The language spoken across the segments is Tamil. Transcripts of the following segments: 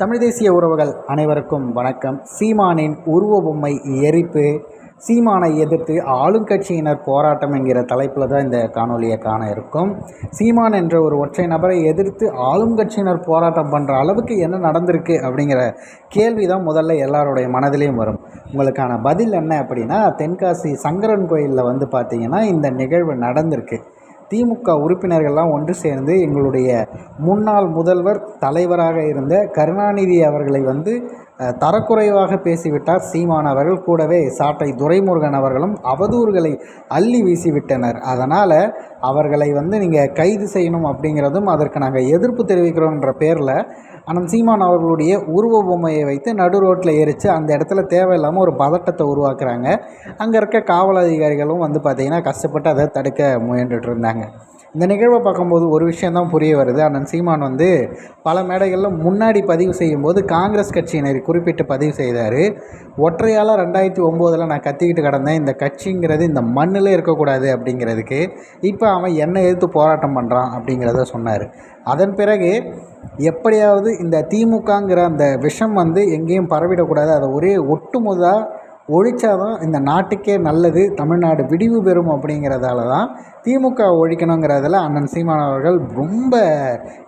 தமிழ் தேசிய உறவுகள் அனைவருக்கும் வணக்கம். சீமானின் உருவ பொம்மை எரிப்பு சீமானை எதிர்த்து ஆளுங்கட்சியினர் போராட்டம் என்கிற தலைப்பில் தான் இந்த காணொலியை காண இருக்கும். சீமான் என்ற ஒரு ஒற்றை நபரை எதிர்த்து ஆளுங்கட்சியினர் போராட்டம் பண்ணுற அளவுக்கு என்ன நடந்திருக்கு அப்படிங்கிற கேள்வி தான் முதல்ல எல்லாருடைய மனதிலையும் வரும். உங்களுக்கான பதில் என்ன அப்படின்னா தென்காசி சங்கரன் கோயிலில் வந்து பார்த்திங்கன்னா இந்த நிகழ்வு நடந்திருக்கு. திமுக உறுப்பினர்கள்லாம் ஒன்று சேர்ந்து எங்களுடைய முன்னாள் முதல்வர் தலைவராக இருந்த கருணாநிதி அவர்களை வந்து தரக்குறைவாக பேசிவிட்டார். சீமான் அவர்கள் கூடவே சாட்டை துரைமுருகன் அவர்களும் அவதூறுகளை அள்ளி வீசிவிட்டனர். அதனால் அவர்களை வந்து நீங்கள் கைது செய்யணும் அப்படிங்கிறதும் அதற்கு நாங்கள் எதிர்ப்பு தெரிவிக்கிறோன்ற பேரில் ஆனால் சீமான் அவர்களுடைய உருவ பொம்மையை வைத்து நடு ரோட்டில் எரித்து அந்த இடத்துல தேவையில்லாமல் ஒரு பதட்டத்தை உருவாக்குறாங்க. அங்கே இருக்க காவல் அதிகாரிகளும் வந்து பார்த்திங்கன்னா கஷ்டப்பட்டு அதை தடுக்க முயன்றுட்டு இருந்தாங்க. இந்த நிகழ்வை பார்க்கும்போது ஒரு விஷயந்தான் புரிய வருது. அண்ணன் சீமான் வந்து பல மேடைகளில் முன்னாடி பதிவு செய்யும்போது காங்கிரஸ் கட்சியினர் குறிப்பிட்டு பதிவு செய்தார். ஒற்றையால் ரெண்டாயிரத்தி ஒம்போதில் நான் கத்திக்கிட்டு கிடந்தேன். இந்த கட்சிங்கிறது இந்த மண்ணில் இருக்கக்கூடாது அப்படிங்கிறதுக்கு. இப்போ அவன் என்ன எதிர்த்து போராட்டம் பண்ணுறான் அப்படிங்கிறத சொன்னார். அதன் பிறகு எப்படியாவது இந்த திமுகங்கிற அந்த விஷம் வந்து எங்கேயும் பரவிடக்கூடாது. அதை ஒரே ஒட்டுமொதாக ஒழிச்சாதான் இந்த நாட்டுக்கே நல்லது தமிழ்நாடு விடிவு பெறும் அப்படிங்கிறதால தான் திமுக ஒழிக்கணுங்கிறதுல அண்ணன் சீமான் அவர்கள் ரொம்ப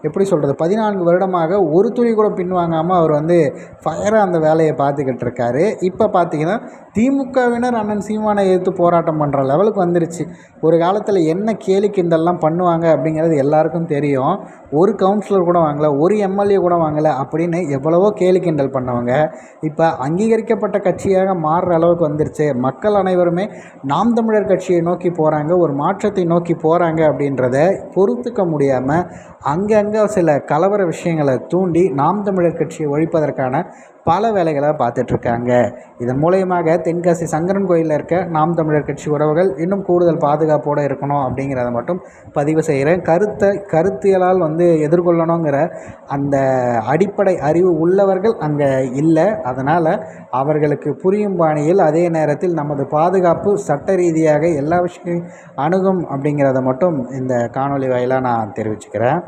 எப்படி சொல்கிறது பதினான்கு வருடமாக ஒரு துளி கூட பின்வாங்காமல் அவர் வந்து ஃபயராக அந்த வேலையை பார்த்துக்கிட்டு இருக்காரு. இப்போ பார்த்தீங்கன்னா திமுகவினர் அண்ணன் சீமானை எதிர்த்து போராட்டம் பண்ணுற லெவலுக்கு வந்துருச்சு. ஒரு காலத்தில் என்ன கேலி கிண்டல்லாம் பண்ணுவாங்க அப்படிங்கிறது எல்லாருக்கும் தெரியும். ஒரு கவுன்சிலர் கூட வாங்கலை ஒரு எம்எல்ஏ கூட வாங்கலை அப்படின்னு எவ்வளவோ கேலி கிண்டல் பண்ணவங்க. இப்போ அங்கீகரிக்கப்பட்ட கட்சியாக மாறுற அளவுக்கு வந்துருச்சு. மக்கள் அனைவருமே நாம் தமிழர் கட்சியை நோக்கி போகிறாங்க ஒரு மாற்றத்தை நோக்கி போகிறாங்க அப்படின்றத பொறுத்துக்க முடியாமல் அங்கங்கே சில கலவர விஷயங்களை தூண்டி நாம் தமிழர் கட்சியை ஒழிப்பதற்கான பல வேலைகளை பார்த்துட்ருக்காங்க இதன் மூலயமாக தென்காசி சங்கரன் கோயிலில் இருக்க நாம் தமிழர் கட்சி உறவுகள் இன்னும் கூடுதல் பாதுகாப்போடு இருக்கணும் அப்படிங்கிறத மட்டும் பதிவு செய்கிறேன் கருத்தை கருத்தியலால் வந்து எதிர்கொள்ளணுங்கிற அந்த அடிப்படை அறிவு உள்ளவர்கள் அங்கே இல்லை. அதனால் அவர்களுக்கு புரியும் பாணியில் அதே நேரத்தில் நமது பாதுகாப்பு சட்ட ரீதியாக எல்லா விஷயம் அணுகும் அப்படிங்கிறத மட்டும் இந்த காணொளி வாயிலாக நான் தெரிவிச்சுக்கிறேன்.